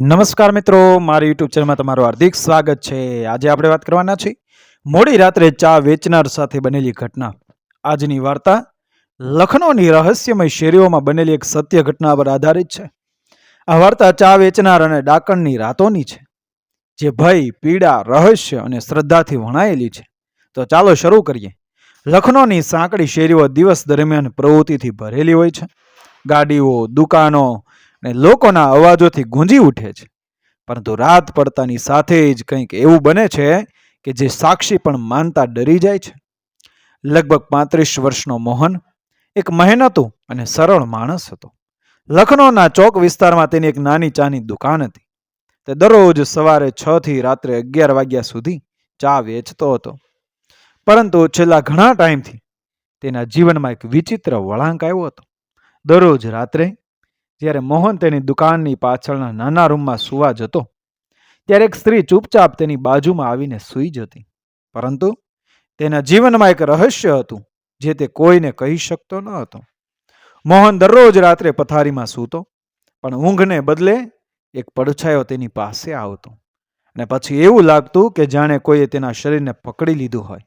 નમસ્કાર મિત્રો, મારી યુટ્યુબ ચેનલમાં તમારું હાર્દિક સ્વાગત છે. આજે આપણે વાત કરવાના છીએ મોડી રાત્રે ચા વેચનાર સાથે બનેલી ઘટના. આજની વાર્તા લખનૌની રહસ્યમય શેરીઓમાં બનેલી એક સત્ય ઘટના પર આધારિત છે. આ વાર્તા ચા વેચનાર અને ડાકણની રાતોની છે, જે ભય, પીડા, રહસ્ય અને શ્રદ્ધાથી વણાયેલી છે. તો ચાલો શરૂ કરીએ. લખનૌની સાંકડી શેરીઓ દિવસ દરમિયાન પ્રવૃત્તિથી ભરેલી હોય છે. ગાડીઓ, દુકાનો અને લોકોના અવાજોથી ગુંજી ઉઠે છે. પરંતુ રાત પડતાની સાથે જ કંઈક એવું બને છે કે જે સાક્ષી પણ માનતા ડરી જાય છે. લગભગ પાંત્રીસ વર્ષનો મોહન એક મહેનતું અને સરળ માણસ હતો. લખનૌના ચોક વિસ્તારમાં તેની એક નાની ચાની દુકાન હતી. તે દરરોજ સવારે છ થી રાત્રે અગિયાર વાગ્યા સુધી ચા વેચતો હતો. પરંતુ છેલ્લા ઘણા ટાઈમથી તેના જીવનમાં એક વિચિત્ર વળાંક આવ્યો હતો. દરરોજ રાત્રે જ્યારે મોહન તેની દુકાનની પાછળના નાના રૂમમાં સૂવા જતો, ત્યારે એક સ્ત્રી ચૂપચાપ તેની બાજુમાં આવીને સૂઈ જતી. પરંતુ તેના જીવનમાં એક રહસ્ય હતું, જે તે કોઈને કહી શકતો ન હતો. મોહન દરરોજ રાત્રે પથારીમાં સૂતો, પણ ઊંઘને બદલે એક પડછાયો તેની પાસે આવતો. અને પછી એવું લાગતું કે જાણે કોઈએ તેના શરીરને પકડી લીધું હોય.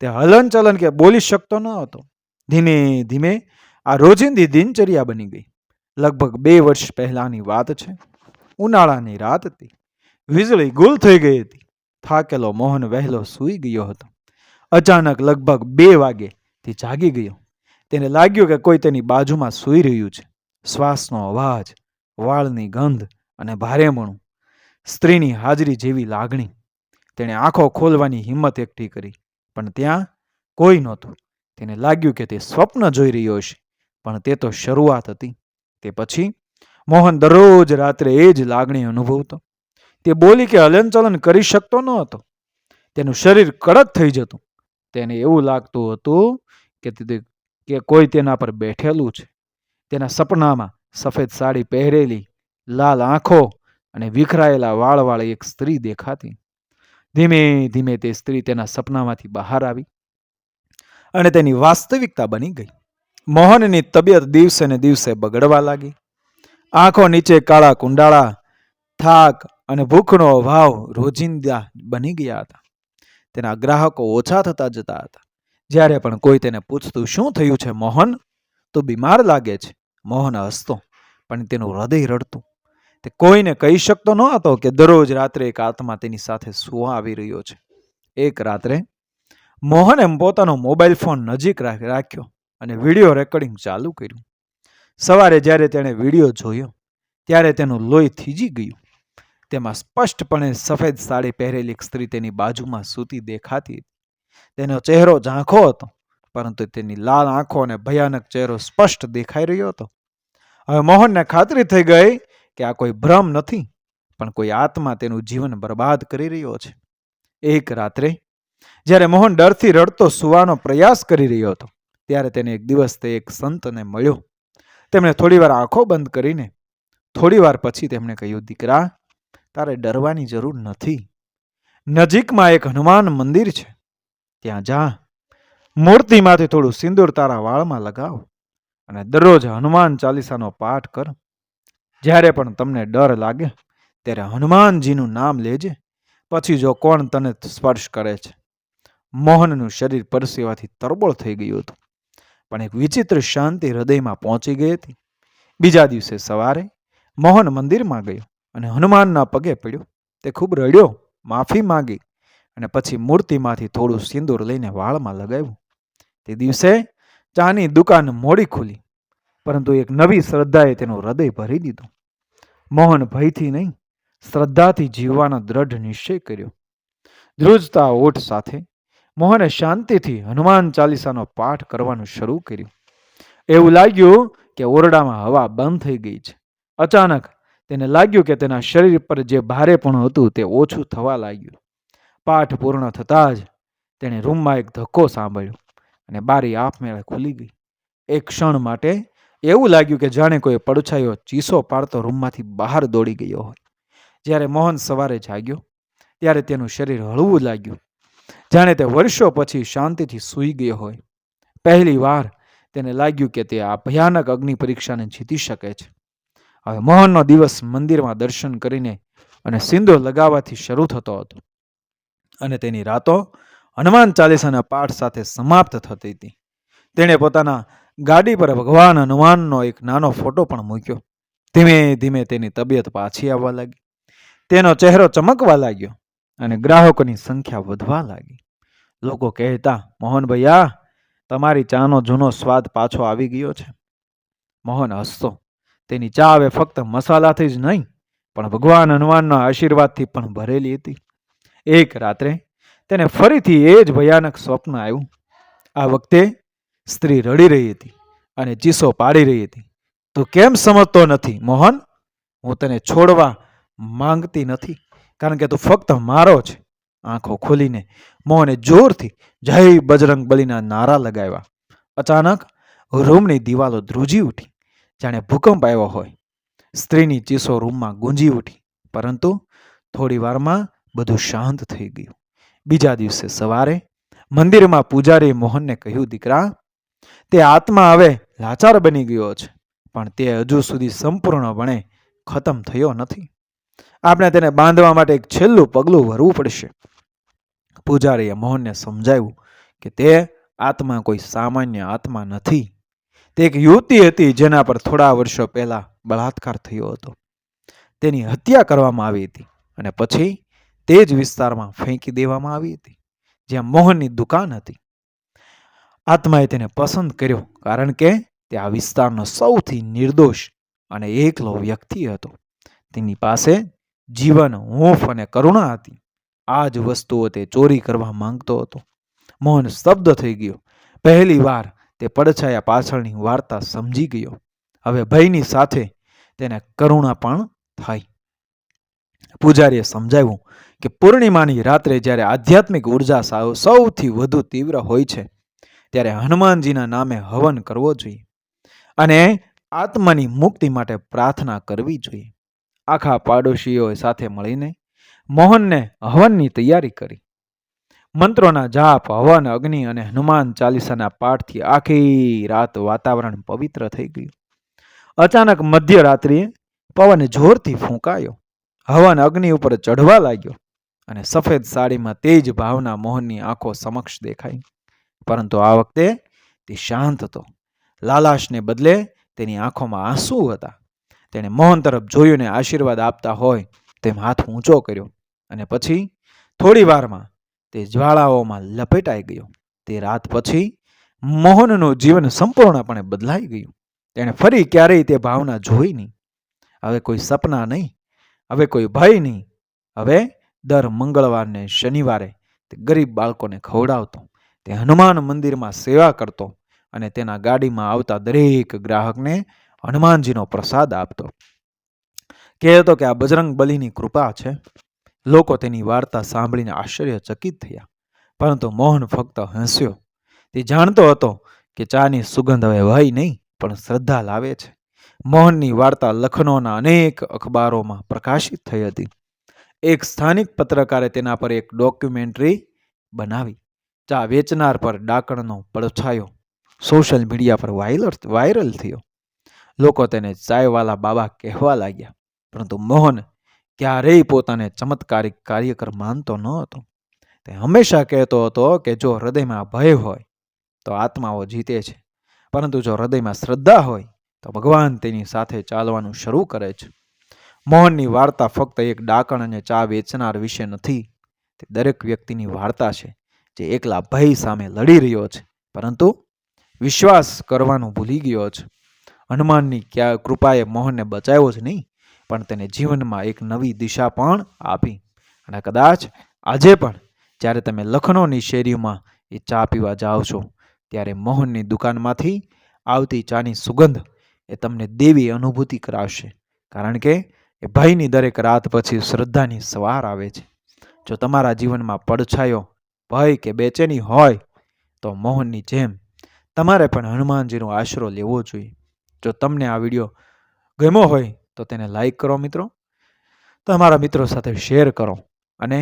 તે હલનચલન કે બોલી શકતો ન હતો. ધીમે ધીમે આ રોજિંદી દિનચર્યા બની ગઈ. લગભગ બે વર્ષ પહેલાની વાત છે. ઉનાળાની રાત હતી. વીજળી ગુલ થઈ ગઈ હતી. થાકેલો મોહન વહેલો સૂઈ ગયો હતો. અચાનક લગભગ બે વાગે તે જાગી ગયો. તેને લાગ્યું કે કોઈ તેની બાજુમાં સૂઈ રહ્યું છે. શ્વાસનો અવાજ, વાળની ગંધ અને ભારેમણું સ્ત્રીની હાજરી જેવી લાગણી. તેણે આંખો ખોલવાની હિંમત એકઠી કરી. પણ ત્યાં કોઈ નહોતું. તેને લાગ્યું કે તે સ્વપ્ન જોઈ રહ્યો હશે પણ તે તો શરૂઆત હતી. તે પછી મોહન દરરોજ રાત્રે એ જ લાગણી અનુભવતો. તે બોલી કે હલનચલન કરી શકતો ન હતો. તેનું શરીર કડક થઈ જતું. તેને એવું લાગતું હતું કે તે કે કોઈ તેના પર બેઠેલું છે. તેના સપનામાં સફેદ સાડી પહેરેલી, લાલ આંખો અને વિખરાયેલા વાળવાળી એક સ્ત્રી દેખાતી. ધીમે ધીમે તે સ્ત્રી તેના સપનામાંથી બહાર આવી અને તેની વાસ્તવિકતા બની ગઈ. મોહનની તબિયત દિવસે ને દિવસે બગડવા લાગી. આંખો નીચે કાળા કુંડાળા, થાક અને ભૂખનો અભાવ રોજિંદા બની ગયા હતા. તેના ગ્રાહકો ઓછા થતા જતા હતા. જ્યારે પણ કોઈ તેને પૂછતું, શું થયું છે, મોહન? તો બીમાર લાગે છે. મોહન હસતો, પણ તેનું હૃદય રડતું. તે કોઈને કહી શકતો ન હતો કે દરરોજ રાત્રે એક આત્મા તેની સાથે સુવા આવી રહ્યો છે. એક રાત્રે મોહને પોતાનો મોબાઈલ ફોન નજીક રાખ- રાખ્યો. અને વીડિયો રેકોર્ડિંગ ચાલુ કર્યું. સવારે જ્યારે તેણે વીડિયો જોયો, ત્યારે તેનું લોહી થીજી ગયું. તેમાં સ્પષ્ટપણે સફેદ સાડી પહેરેલી સ્ત્રી તેની બાજુમાં સૂતી દેખાતી તેનો ચહેરો ઝાંખો હતો, પરંતુ તેની લાલ આંખો અને ભયાનક ચહેરો સ્પષ્ટ દેખાઈ રહ્યો હતો. હવે મોહનને ખાતરી થઈ ગઈ કે આ કોઈ ભ્રમ નથી, પણ કોઈ આત્મા તેનું જીવન બરબાદ કરી રહ્યો છે. એક રાત્રે, જ્યારે મોહન ડરથી રડતો સુવાનો પ્રયાસ કરી રહ્યો હતો ત્યારે તેને એક દિવસ તે એક સંતને મળ્યો. તેમણે થોડીવાર આંખો બંધ કરીને થોડીવાર પછી તેમણે કહ્યું, દીકરા, તારે ડરવાની જરૂર નથી. નજીકમાં એક હનુમાન મંદિર છે. ત્યાં જા. મૂર્તિમાંથી થોડું સિંદૂર તારા વાળમાં લગાવ અને દરરોજ હનુમાન ચાલીસાનો પાઠ કર. જ્યારે પણ તમને ડર લાગે, ત્યારે હનુમાનજીનું નામ લેજે. પછી જો કોણ તને સ્પર્શ કરે છે. મોહનનું શરીર પરસેવાથી તરબોળ થઈ ગયું હતું. પણ એક વિચિત્ર શાંતિ હૃદયમાં પહોંચી ગઈ હતી. બીજા દિવસે સવારે મોહન મંદિરમાં ગયો અને હનુમાનના પગે પડ્યો. તે ખૂબ રડ્યો, માફી માગી અને પછી મૂર્તિમાંથી થોડું સિંદૂર લઈને વાળમાં લગાવ્યું. તે દિવસે ચાની દુકાન મોડી ખુલી, પરંતુ એક નવી શ્રદ્ધાએ તેનું હૃદય ભરી દીધું. મોહન ભયથી નહીં, શ્રદ્ધાથી જીવવાનો દ્રઢ નિશ્ચય કર્યો. ધ્રુજતા ઓઠ સાથે મોહને શાંતિથી હનુમાન ચાલીસાનો પાઠ કરવાનું શરૂ કર્યું. એવું લાગ્યું કે ઓરડામાં હવા બંધ થઈ ગઈ છે. અચાનક તેને લાગ્યું કે તેના શરીર પર જે ભારેપણું હતું તે ઓછું થવા લાગ્યું. પાઠ પૂર્ણ થતાં જ તેણે રૂમમાં એક ધક્કો સાંભળ્યો અને બારી આપમેળે ખુલી ગઈ. એક ક્ષણ માટે એવું લાગ્યું કે જાણે કોઈ પડછાયો ચીસો પાડતો રૂમમાંથી બહાર દોડી ગયો હોય. જ્યારે મોહન સવારે જાગ્યો, ત્યારે તેનું શરીર હળવું લાગ્યું. જાણે તે વર્ષો પછી શાંતિથી સૂઈ ગયો હોય. પહેલી વાર તેને લાગ્યું કે તે આ ભયાનક અગ્નિ પરીક્ષાને જીતી શકે છે. હવે મોહનનો દિવસ મંદિરમાં દર્શન કરીને અને સિંદૂર લગાવવાથી શરૂ થતો હતો. અને તેની રાતો હનુમાન ચાલીસાના પાઠ સાથે સમાપ્ત થતી હતી. તેણે પોતાના ગાડી પર ભગવાન હનુમાનનો એક નાનો ફોટો પણ મૂક્યો. ધીમે ધીમે તેની તબિયત પાછી આવવા લાગી. તેનો ચહેરો ચમકવા લાગ્યો. અને ગ્રાહકોની સંખ્યા વધવા લાગી. લોકો કહેતા, મોહન ભૈયા, તમારી ચાનો જૂનો સ્વાદ પાછો આવી ગયો છે. મોહન હસતો, તેની ચા હવે ફક્ત મસાલાથી જ નહીં, પણ ભગવાન હનુમાનના આશીર્વાદથી પણ ભરેલી હતી. એક રાત્રે તેને ફરીથી એ જ ભયાનક સ્વપ્ન આવ્યું. આ વખતે સ્ત્રી રડી રહી હતી અને ચીસો પાડી રહી હતી. તું કેમ સમજતો નથી, મોહન? હું તને છોડવા માંગતી નથી. કારણ કે તું ફક્ત મારો છે. આંખો ખોલીને મોહને જોરથી જય બજરંગ બલીના નારા લગાવ્યા. અચાનક રૂમની દિવાલો ધ્રુજી ઉઠી, જાણે ભૂકંપ આવ્યો હોય. સ્ત્રીની ચીસો રૂમમાં ગુંજી ઉઠી, પરંતુ થોડી વારમાં બધું શાંત થઈ ગયું. બીજા દિવસે સવારે મંદિરમાં પૂજારી મોહનને કહ્યું, દીકરા, તે આત્મા હવે લાચાર બની ગયો છે, પણ તે હજુ સુધી સંપૂર્ણપણે ખતમ થયો નથી. આપણે તેને બાંધવા માટે એક છેલ્લું પગલું ભરવું પડશે. પૂજારીએ મોહનને સમજાવ્યું કે તે આત્મા કોઈ સામાન્ય આત્મા નથી. તે એક યુવતી હતી જેના પર થોડા વર્ષો પહેલા બળાત્કાર થયો હતો. તેની હત્યા કરવામાં આવી હતી અને પછી તે જ વિસ્તારમાં ફેંકી દેવામાં આવી હતી, જ્યાં મોહનની દુકાન હતી. આત્માએ તેને પસંદ કર્યો કારણ કે તે આ વિસ્તારનો સૌથી નિર્દોષ અને એકલો વ્યક્તિ હતો. તેની પાસે જીવન હૂંફ અને કરુણા હતી. આ જ વસ્તુઓ તે ચોરી કરવા માંગતો હતો. મોહન સ્તબ્ધ થઈ ગયો. પહેલી વાર તે પડછાયા પાછળની વાર્તા સમજી ગયો. હવે ભયની સાથે તેને કરુણા પણ થઈ. પૂજારીએ સમજાવ્યું કે પૂર્ણિમાની રાત્રે જ્યારે આધ્યાત્મિક ઊર્જા સૌથી વધુ તીવ્ર હોય છે, ત્યારે હનુમાનજીના નામે હવન કરવો જોઈએ અને આત્માની મુક્તિ માટે પ્રાર્થના કરવી જોઈએ. આખા પાડોશીઓ સાથે મળીને મોહનને હવનની તૈયારી કરી. મંત્રોના જાપ, હવન, અગ્નિ અને હનુમાન ચાલીસાના પાઠથી આખી રાત વાતાવરણ પવિત્ર થઈ ગયું. અચાનક મધ્યરાત્રિએ પવન જોરથી ફૂંકાયો. હવન, અગ્નિ ઉપર ચઢવા લાગ્યો અને સફેદ સાડીમાં તેજ ભાવના મોહનની આંખો સમક્ષ દેખાઈ. પરંતુ આ વખતે તે શાંત હતો. લાલાશને બદલે તેની આંખોમાં આંસુ હતા. તેણે મોહન તરફ જોયું ને આશીર્વાદ આપતા હોય તેમ હાથ ઊંચો કર્યો અને પછી થોડી વારમાં તે જ્વાળાઓમાં લપેટાઈ ગયો. તે રાત પછી મોહનનું જીવન સંપૂર્ણપણે બદલાઈ ગયું. તેણે ફરી ક્યારેય તે ભાવના જોઈ નહીં. હવે કોઈ સપના નહીં. હવે કોઈ ભય નહીં. હવે દર મંગળવારને શનિવારે તે ગરીબ બાળકોને ખવડાવતો, તે હનુમાન મંદિરમાં સેવા કરતો અને તેના ગાડીમાં આવતા દરેક ગ્રાહકને હનુમાનજીનો પ્રસાદ આપતો. કહેતો કે આ બજરંગ બલીની કૃપા છે. લોકો તેની વાર્તા સાંભળીને આશ્ચર્યચકિત થયા. પરંતુ મોહન ફક્ત હસ્યો. તે જાણતો હતો કે ચાની સુગંધ હવે વહી નહીં, પણ શ્રદ્ધા લાવે છે. મોહનની વાર્તા લખનૌના અનેક અખબારોમાં પ્રકાશિત થઈ હતી. એક સ્થાનિક પત્રકારે તેના પર એક ડોક્યુમેન્ટરી બનાવી. ચા વેચનાર પર ડાકણનો પડછાયો. સોશિયલ મીડિયા પર વાયરલ વાયરલ થયો. લોકો તેને ચાયવાલા બાબા કહેવા લાગ્યા. પરંતુ મોહન ક્યારેય પોતાને ચમત્કારિક કાર્યકર માનતો ન હતો. તે હંમેશા કહેતો હતો કે જો હૃદયમાં ભય હોય, તો આત્માઓ જીતે છે. પરંતુ જો હૃદયમાં શ્રદ્ધા હોય, તો ભગવાન તેની સાથે ચાલવાનું શરૂ કરે છે. મોહનની વાર્તા ફક્ત એક ડાકણ અને ચા વેચનાર વિશે નથી, તે દરેક વ્યક્તિની વાર્તા છે, જે એકલા ભય સામે લડી રહ્યો છે. પરંતુ વિશ્વાસ કરવાનું ભૂલી ગયો છે. હનુમાનની ક્યાં કૃપાએ મોહનને બચાવ્યો જ નહીં, પણ તેને જીવનમાં એક નવી દિશા પણ આપી. અને કદાચ આજે પણ જ્યારે તમે લખનૌની શેરીઓમાં એ ચા પીવા જાઓ છો, ત્યારે મોહનની દુકાનમાંથી આવતી ચાની સુગંધ એ તમને દેવી અનુભૂતિ કરાવશે. કારણ કે એ ભયની દરેક રાત પછી શ્રદ્ધાની સવાર આવે છે. જો તમારા જીવનમાં પડછાયો, ભય કે બેચેની હોય, તો મોહનની જેમ તમારે પણ હનુમાનજીનો આશરો લેવો જોઈએ. જો તમને આ વીડિયો ગમ્યો હોય, તો તેને લાઈક કરો મિત્રો. તમારા મિત્રો સાથે શેર કરો અને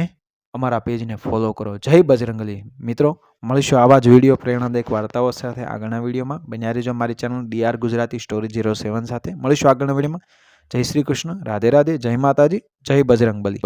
અમારા પેજને ફોલો કરો. જય બજરંગલી. મિત્રો, મળીશું આવા જ વીડિયો પ્રેરણાદાયક વાર્તાઓ સાથે આગળના વિડીયોમાં. બન્યા રહેજો મારી channel DR Gujarati story zero seven સાથે. મળીશું આગળના વિડીયોમાં. જય શ્રી કૃષ્ણ. રાધે રાધે. જય માતાજી. જય બજરંગ બલી